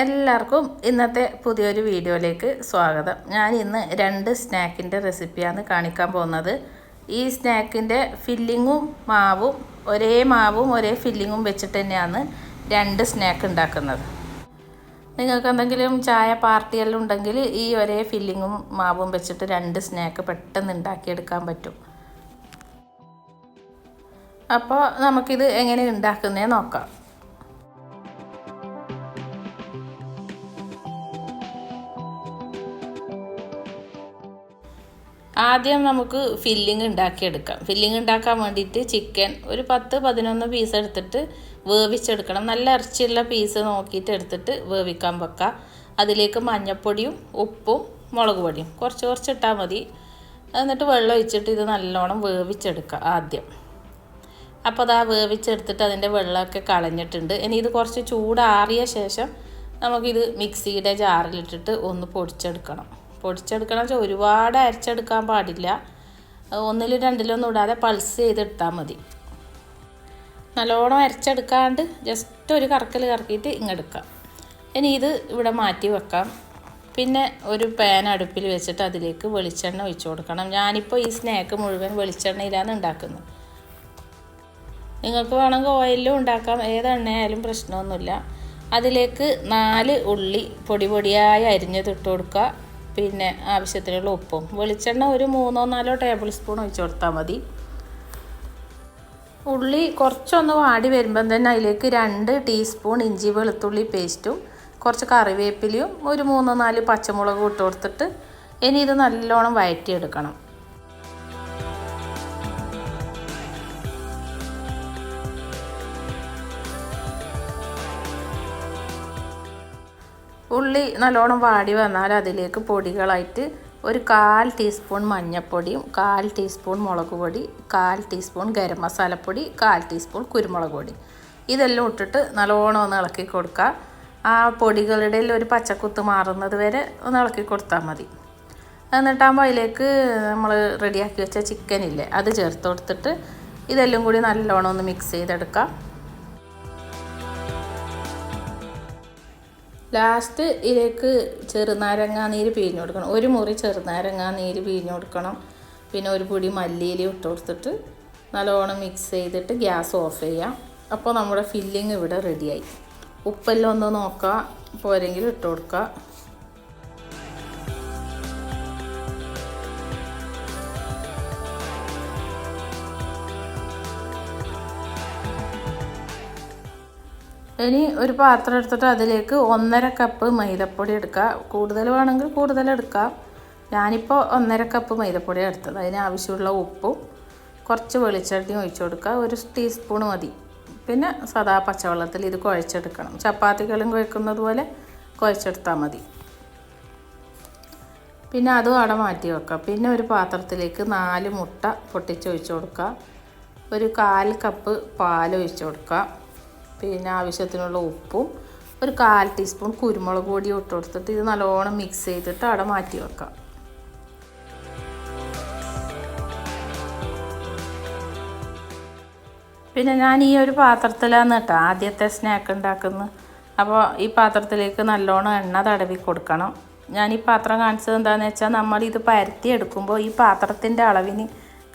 എല്ലാവർക്കും ഇന്നത്തെ പുതിയൊരു വീഡിയോയിലേക്ക് സ്വാഗതം. ഞാൻ ഇന്ന് രണ്ട് സ്നാക്കിന്റെ റെസിപ്പിയാണ് കാണിക്കാൻ പോകുന്നത്. ഈ സ്നാക്കിന്റെ ഫില്ലിങ്ങും മാവും ഒരേ മാവും ഒരേ ഫില്ലിങ്ങും വെച്ചിട്ട് തന്നെയാണ് രണ്ട് സ്നാക്ക് ഉണ്ടാക്കുന്നത്. നിങ്ങൾക്ക് എന്തെങ്കിലും ചായ പാർട്ടിയെല്ലാം ഉണ്ടെങ്കിൽ ഈ ഒരേ ഫില്ലിങ്ങും മാവും വെച്ചിട്ട് രണ്ട് സ്നാക്ക് പെട്ടെന്ന് ഉണ്ടാക്കിയെടുക്കാൻ പറ്റും. അപ്പോൾ നമുക്കിത് എങ്ങനെ ഉണ്ടാക്കുന്നേ നോക്കാം. ആദ്യം നമുക്ക് ഫില്ലിങ് ഉണ്ടാക്കിയെടുക്കാം. ഫില്ലിങ് ഉണ്ടാക്കാൻ വേണ്ടിയിട്ട് ചിക്കൻ ഒരു പത്ത് പതിനൊന്ന് പീസ് എടുത്തിട്ട് വേവിച്ചെടുക്കണം. നല്ല ഇറച്ചിയുള്ള പീസ് നോക്കിയിട്ട് എടുത്തിട്ട് വേവിക്കാൻ വെക്കാം. അതിലേക്ക് മഞ്ഞൾപ്പൊടിയും ഉപ്പും മുളക് പൊടിയും കുറച്ച് കുറച്ച് ഇട്ടാൽ മതി. എന്നിട്ട് വെള്ളം ഒഴിച്ചിട്ട് ഇത് നല്ലോണം വേവിച്ചെടുക്കുക ആദ്യം. അപ്പോൾ ആ വേവിച്ചെടുത്തിട്ട് അതിന്റെ വെള്ളമൊക്കെ കളഞ്ഞിട്ടുണ്ട്. ഇനി ഇത് കുറച്ച് ചൂടാറിയ ശേഷം നമുക്കിത് മിക്സിയുടെ ജാറിലിട്ടിട്ട് ഒന്ന് പൊടിച്ചെടുക്കണം. പൊടിച്ചെടുക്കണം വെച്ചാൽ ഒരുപാട് അരച്ചെടുക്കാൻ പാടില്ല. ഒന്നിലും രണ്ടിലൊന്നും ഇടാതെ പൾസ് ചെയ്തെടുത്താൽ മതി. നല്ലോണം അരച്ചെടുക്കാണ്ട് ജസ്റ്റ് ഒരു കറക്കൽ കറക്കിയിട്ട് ഇങ്ങെടുക്കാം. ഇനി ഇത് ഇവിടെ മാറ്റി വെക്കാം. പിന്നെ ഒരു പാൻ അടുപ്പിൽ വെച്ചിട്ട് അതിലേക്ക് വെളിച്ചെണ്ണ ഒഴിച്ചു കൊടുക്കണം. ഞാനിപ്പോൾ ഈ സ്നാക്ക് മുഴുവൻ വെളിച്ചെണ്ണയിലാണ് ഉണ്ടാക്കുന്നത് നിങ്ങൾക്ക് വേണമെങ്കിൽ ഓയിലും ഉണ്ടാക്കാം. ഏത് എണ്ണയായാലും പ്രശ്നമൊന്നുമില്ല. അതിലേക്ക് നാല് ഉള്ളി പൊടി പൊടിയായി അരിഞ്ഞത് ഇട്ട് കൊടുക്കുക. പിന്നെ ആവശ്യത്തിനുള്ള ഉപ്പും. വെളിച്ചെണ്ണ ഒരു മൂന്നോ നാലോ ടേബിൾ സ്പൂൺ ഒഴിച്ചു കൊടുത്താൽ മതി. ഉള്ളി കുറച്ചൊന്ന് വാടി വരുമ്പം തന്നെ അതിലേക്ക് രണ്ട് ടീസ്പൂൺ ഇഞ്ചി വെളുത്തുള്ളി പേസ്റ്റും കുറച്ച് കറിവേപ്പിലയും ഒരു മൂന്നോ നാല് പച്ചമുളകും ഇട്ട് കൊടുത്തിട്ട് ഇനി ഇത് നല്ലോണം വഴറ്റിയെടുക്കണം ഉള്ളി നല്ലോണം വാടി വന്നാൽ അതിലേക്ക് പൊടികളായിട്ട് ഒരു കാൽ ടീസ്പൂൺ മഞ്ഞൾപ്പൊടിയും കാൽ ടീസ്പൂൺ മുളക് പൊടി കാൽ ടീസ്പൂൺ ഗരം മസാലപ്പൊടി കാൽ ടീസ്പൂൺ കുരുമുളക് പൊടി. ഇതെല്ലാം ഇട്ടിട്ട് നല്ലോണം ഒന്ന് ഇളക്കി കൊടുക്കുക. ആ പൊടികളുടെ ഒരു പച്ചക്കുത്ത് മാറുന്നത് വരെ ഒന്ന് ഇളക്കി കൊടുത്താൽ മതി. എന്നിട്ടാകുമ്പോൾ അതിലേക്ക് നമ്മൾ റെഡിയാക്കി വെച്ച ചിക്കനില്ലേ അത് ചേർത്ത് കൊടുത്തിട്ട് ഇതെല്ലാം കൂടി നല്ലോണം ഒന്ന് മിക്സ് ചെയ്തെടുക്കാം ലാസ്റ്റ് ഇതിലേക്ക് ചെറുനാരങ്ങാ നീര് പിഴിഞ്ഞു കൊടുക്കണം. ഒരു മുറി ചെറുനാരങ്ങാ നീര് പിഴിഞ്ഞു കൊടുക്കണം. പിന്നെ ഒരു പൊടി മല്ലിയില ഇട്ട് കൊടുത്തിട്ട് നല്ലോണം മിക്സ് ചെയ്തിട്ട് ഗ്യാസ് ഓഫ് ചെയ്യാം. അപ്പോൾ നമ്മുടെ ഫില്ലിങ് ഇവിടെ റെഡിയായി ഉപ്പെല്ലാം ഒന്ന് നോക്കുക പോരെങ്കിലും ഇട്ട് കൊടുക്കുക ഇനി ഒരു പാത്രം എടുത്തിട്ട് അതിലേക്ക് ഒന്നര കപ്പ് മൈദപ്പൊടി എടുക്കുക. കൂടുതൽ വേണമെങ്കിൽ കൂടുതൽ എടുക്കാം. ഞാനിപ്പോൾ ഒന്നര കപ്പ് മൈദപ്പൊടി എടുത്തത്. അതിന് ആവശ്യമുള്ള ഉപ്പും കുറച്ച് വെളിച്ചെണ്ണ ഒഴിച്ചു കൊടുക്കുക. ഒരു ടീസ്പൂൺ മതി. പിന്നെ സദാ പച്ചവെള്ളത്തിൽ ഇത് കുഴച്ചെടുക്കണം. ചപ്പാത്തികളും കുഴക്കുന്നത് പോലെ കുഴച്ചെടുത്താൽ മതി. പിന്നെ അതും അവിടെ മാറ്റി വെക്കുക. പിന്നെ ഒരു പാത്രത്തിലേക്ക് നാല് മുട്ട പൊട്ടിച്ചൊഴിച്ച് കൊടുക്കുക. ഒരു കാൽ കപ്പ് പാൽ ഒഴിച്ച് കൊടുക്കുക. പിന്നെ ആവശ്യത്തിനുള്ള ഉപ്പും ഒരു കാൽ ടീസ്പൂൺ കുരുമുളക് പൊടി ഇട്ട് കൊടുത്തിട്ട് ഇത് നല്ലോണം മിക്സ് ചെയ്തിട്ട് അവിടെ മാറ്റി വെക്കാം. പിന്നെ ഞാൻ ഈ ഒരു പാത്രത്തിലാണ് കേട്ടോ ആദ്യത്തെ സ്നാക്ക് ഉണ്ടാക്കുന്നത്. അപ്പോൾ ഈ പാത്രത്തിലേക്ക് നല്ലോണം എണ്ണ തടവി കൊടുക്കണം. ഞാൻ ഈ പാത്രം കാണിച്ചത് എന്താണെന്ന് വെച്ചാൽ നമ്മൾ ഇത് പരത്തി എടുക്കുമ്പോൾ ഈ പാത്രത്തിന്റെ അളവിന്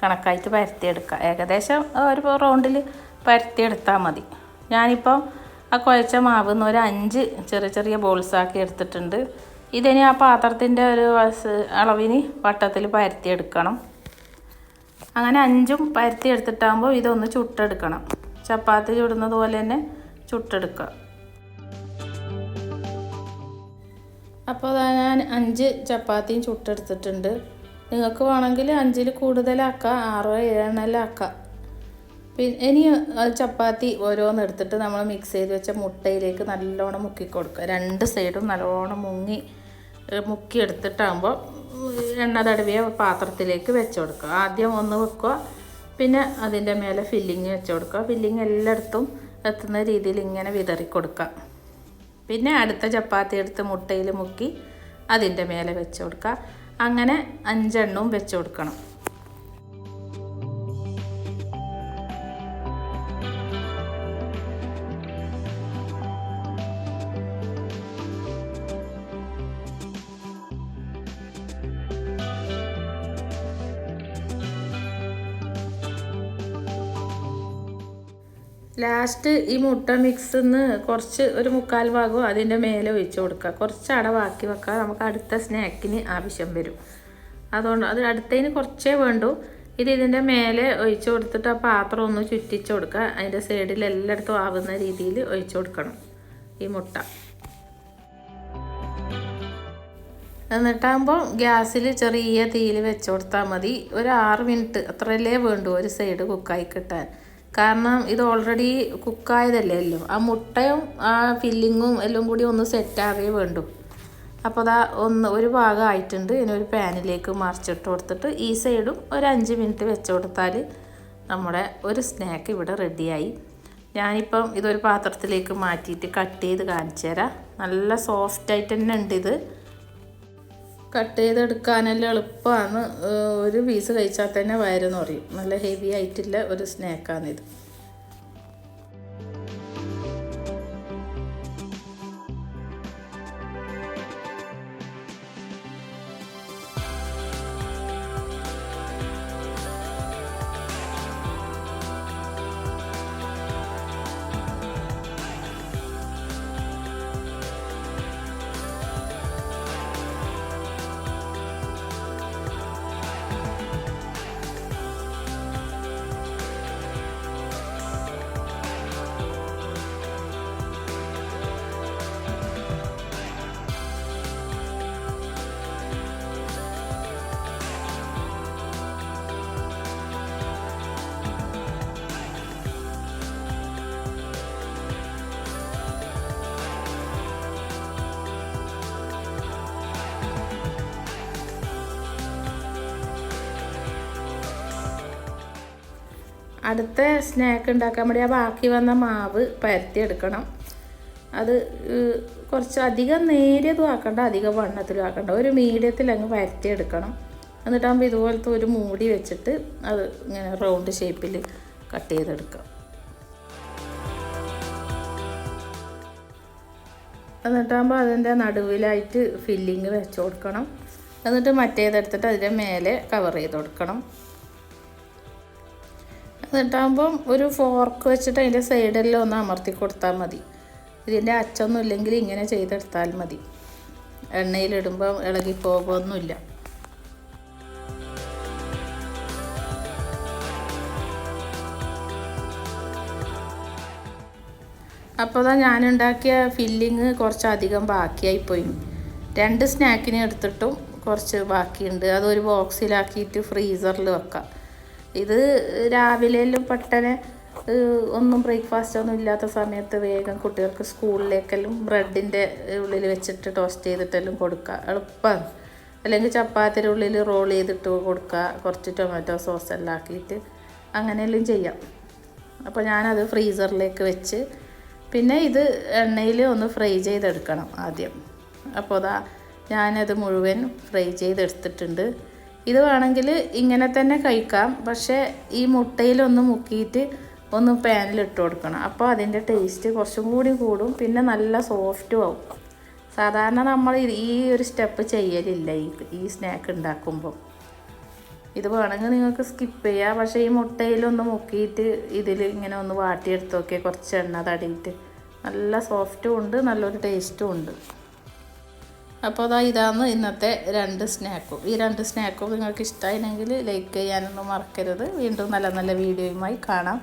കണക്കായിട്ട് പരത്തിയെടുക്കുക ഏകദേശം ഒരു റൗണ്ടിൽ പരത്തിയെടുത്താൽ മതി. ഞാനിപ്പോൾ ആ കുഴച്ച മാവ് ഒരു അഞ്ച് ചെറിയ ചെറിയ ബോൾസാക്കി എടുത്തിട്ടുണ്ട്. ഇതിനി ആ പാത്രത്തിന്റെ ഒരു അളവിന് വട്ടത്തിൽ പരത്തിയെടുക്കണം. അങ്ങനെ അഞ്ചും പരത്തി എടുത്തിട്ടാകുമ്പോൾ ഇതൊന്ന് ചുട്ടെടുക്കണം. ചപ്പാത്തി ചുടുന്നത് പോലെ തന്നെ ചുട്ടെടുക്കുക. അപ്പോൾ ഞാൻ അഞ്ച് ചപ്പാത്തിയും ചുട്ടെടുത്തിട്ടുണ്ട്. നിങ്ങൾക്ക് വേണമെങ്കിൽ അഞ്ചിൽ കൂടുതലാക്കാം ആറോ ഏഴെണ്ണെല്ലാം പിന്നെ ഇനി ചപ്പാത്തി ഓരോന്ന് എടുത്തിട്ട് നമ്മൾ മിക്സ് ചെയ്ത് വെച്ച മുട്ടയിലേക്ക് നല്ലോണം മുക്കി കൊടുക്കുക. രണ്ട് സൈഡും നല്ലോണം മുങ്ങി മുക്കി എടുത്തിട്ടാകുമ്പോൾ എണ്ണ തടവിയ പാത്രത്തിലേക്ക് വെച്ച് കൊടുക്കുക. ആദ്യം ഒന്ന് വെക്കുക പിന്നെ അതിന്റെ മേലെ ഫില്ലിങ് വെച്ച് കൊടുക്കുക. ഫില്ലിങ് എല്ലായിടത്തും എത്തുന്ന രീതിയിൽ ഇങ്ങനെ വിതറി കൊടുക്കുക. പിന്നെ അടുത്ത ചപ്പാത്തി എടുത്ത് മുട്ടയിൽ മുക്കി അതിന്റെ മേലെ വെച്ച് കൊടുക്കുക. അങ്ങനെ അഞ്ചെണ്ണവും വെച്ച് കൊടുക്കണം. ലാസ്റ്റ് ഈ മുട്ട മിക്സിന്ന് കുറച്ച് ഒരു മുക്കാൽ ഭാഗവും അതിന്റെ മേലെ ഒഴിച്ചു കൊടുക്കുക. കുറച്ച് അടവാക്കി വെക്കുക നമുക്ക് അടുത്ത സ്നാക്കിന് ആവശ്യം വരും. അതുകൊണ്ട് അത് അടുത്തതിന് കുറച്ചേ വേണ്ടൂ. ഇത് ഇതിന്റെ മേലെ ഒഴിച്ചു കൊടുത്തിട്ട് ആ പാത്രം ഒന്ന് ചുറ്റിച്ചു കൊടുക്കുക. അതിന്റെ സൈഡിൽ എല്ലായിടത്തും ആവുന്ന രീതിയിൽ ഒഴിച്ചു കൊടുക്കണം ഈ മുട്ട. എന്നിട്ടാകുമ്പോൾ ഗ്യാസിൽ ചെറിയ തീയിൽ വെച്ച് കൊടുത്താൽ മതി. ഒരു ആറ് മിനിറ്റ് അത്രയല്ലേ വേണ്ടൂ ഒരു സൈഡ് കുക്കായി കിട്ടാൻ. കാരണം ഇത് ഓൾറെഡി കുക്കായതല്ലേ എല്ലാം? ആ മുട്ടയും ആ ഫില്ലിങ്ങും എല്ലാം കൂടി ഒന്ന് സെറ്റാകേ വേണ്ടു. അപ്പോൾ അതാ ഒന്ന് ഒരു ഭാഗം ആയിട്ടുണ്ട്. ഇനി ഒരു പാനിലേക്ക് മറിച്ചിട്ട് കൊടുത്തിട്ട് ഈ സൈഡും ഒരു അഞ്ച് മിനിറ്റ് വെച്ച് കൊടുത്താൽ നമ്മുടെ ഒരു സ്നാക്ക് ഇവിടെ റെഡിയായി ഞാനിപ്പം ഇതൊരു പാത്രത്തിലേക്ക് മാറ്റിയിട്ട് കട്ട് ചെയ്ത് കാണിച്ചു തരാം. നല്ല സോഫ്റ്റായിട്ട് തന്നെ ഉണ്ട് ഇത്. കട്ട് ചെയ്തെടുക്കാനെല്ലാം എളുപ്പമാണ് ഒരു പീസ് കഴിച്ചാൽ തന്നെ വയറ് നിറയും. നല്ല ഹെവി ആയിട്ടുള്ള ഒരു സ്നാക്കാണിത് അടുത്ത സ്നാക്ക് ഉണ്ടാക്കാൻ വേണ്ടി ആ ബാക്കി വന്ന മാവ് പരത്തിയെടുക്കണം. അത് കുറച്ച് അധികം നേരിയതും ആക്കണ്ട അധികം വണ്ണത്തിലും ആക്കണ്ട. ഒരു മീഡിയത്തിൽ അങ്ങ് പരത്തിയെടുക്കണം. എന്നിട്ടാകുമ്പോൾ ഇതുപോലത്തെ ഒരു മൂടി വെച്ചിട്ട് അത് ഇങ്ങനെ റൗണ്ട് ഷേപ്പിൽ കട്ട് ചെയ്തെടുക്കാം എന്നിട്ടാകുമ്പോൾ അതിന്റെ നടുവിലായിട്ട് ഫില്ലിങ് വെച്ച് കൊടുക്കണം. എന്നിട്ട് മറ്റേതെടുത്തിട്ട് അതിന്റെ മേലെ കവർ ചെയ്ത് കൊടുക്കണം. എന്നിട്ടാകുമ്പം ഒരു ഫോർക്ക് വെച്ചിട്ട് അതിന്റെ സൈഡെല്ലാം ഒന്ന് അമർത്തി കൊടുത്താൽ മതി. ഇതിന്റെ അച്ചൊന്നും ഇല്ലെങ്കിൽ ഇങ്ങനെ ചെയ്തെടുത്താൽ മതി. എണ്ണയിലിടുമ്പോൾ ഇളകി പോകുമൊന്നുമില്ല അപ്പോൾ അതാ ഞാനുണ്ടാക്കിയ ഫില്ലിങ് കുറച്ചധികം ബാക്കിയായിപ്പോയി. രണ്ട് സ്നാക്കിന് എടുത്തിട്ടും കുറച്ച് ബാക്കിയുണ്ട്. അതൊരു ബോക്സിലാക്കിയിട്ട് ഫ്രീസറിൽ വെക്കാം. ഇത് രാവിലെയെല്ലാം പെട്ടെന്ന് ഒന്നും ബ്രേക്ക്ഫാസ്റ്റ് ഒന്നും ഇല്ലാത്ത സമയത്ത് വേഗം കുട്ടികൾക്ക് സ്കൂളിലേക്കെല്ലാം ബ്രെഡിന്റെ ഉള്ളിൽ വെച്ചിട്ട് ടോസ്റ്റ് ചെയ്തിട്ടെല്ലാം കൊടുക്കുക. എളുപ്പമാണ് അല്ലെങ്കിൽ ചപ്പാത്തിന്റെ ഉള്ളിൽ റോൾ ചെയ്തിട്ട് കൊടുക്കുക. കുറച്ച് ടൊമാറ്റോ സോസ് എല്ലാം ആക്കിയിട്ട് അങ്ങനെയെല്ലാം ചെയ്യാം. അപ്പോൾ ഞാനത് ഫ്രീസറിലേക്ക് വെച്ച് പിന്നെ ഇത് എണ്ണയിൽ ഒന്ന് ഫ്രൈ ചെയ്തെടുക്കണം ആദ്യം. അപ്പോൾ അതാ ഞാനത് മുഴുവൻ ഫ്രൈ ചെയ്തെടുത്തിട്ടുണ്ട്. ഇത് വേണമെങ്കിൽ ഇങ്ങനെ തന്നെ കഴിക്കാം. പക്ഷേ ഈ മുട്ടയിലൊന്ന് മുക്കിയിട്ട് ഒന്ന് പാനിൽ ഇട്ട് കൊടുക്കണം. അപ്പോൾ അതിന്റെ ടേസ്റ്റ് കുറച്ചും കൂടി കൂടും. പിന്നെ നല്ല സോഫ്റ്റും ആവും. സാധാരണ നമ്മൾ ഈ ഒരു സ്റ്റെപ്പ് ചെയ്യലില്ല ഈ ഈ സ്നാക്ക് ഉണ്ടാക്കുമ്പോൾ. ഇത് വേണമെങ്കിൽ നിങ്ങൾക്ക് സ്കിപ്പ് ചെയ്യാം. പക്ഷേ ഈ മുട്ടയിലൊന്ന് മുക്കിയിട്ട് ഇതിൽ ഇങ്ങനെ ഒന്ന് വാട്ടിയെടുത്ത് നോക്കിയാൽ കുറച്ച് എണ്ണ തടിയിട്ട് നല്ല സോഫ്റ്റും ഉണ്ട് നല്ലൊരു ടേസ്റ്റും ഉണ്ട്. അപ്പോൾ അതാ ഇതാണ് ഇന്നത്തെ രണ്ട് സ്നാക്കും. ഈ രണ്ട് സ്നാക്കും നിങ്ങൾക്ക് ഇഷ്ടമായിരുന്നെങ്കിൽ ലൈക്ക് ചെയ്യാനൊന്നും മറക്കരുത്. വീണ്ടും നല്ല നല്ല വീഡിയോയുമായി കാണാം.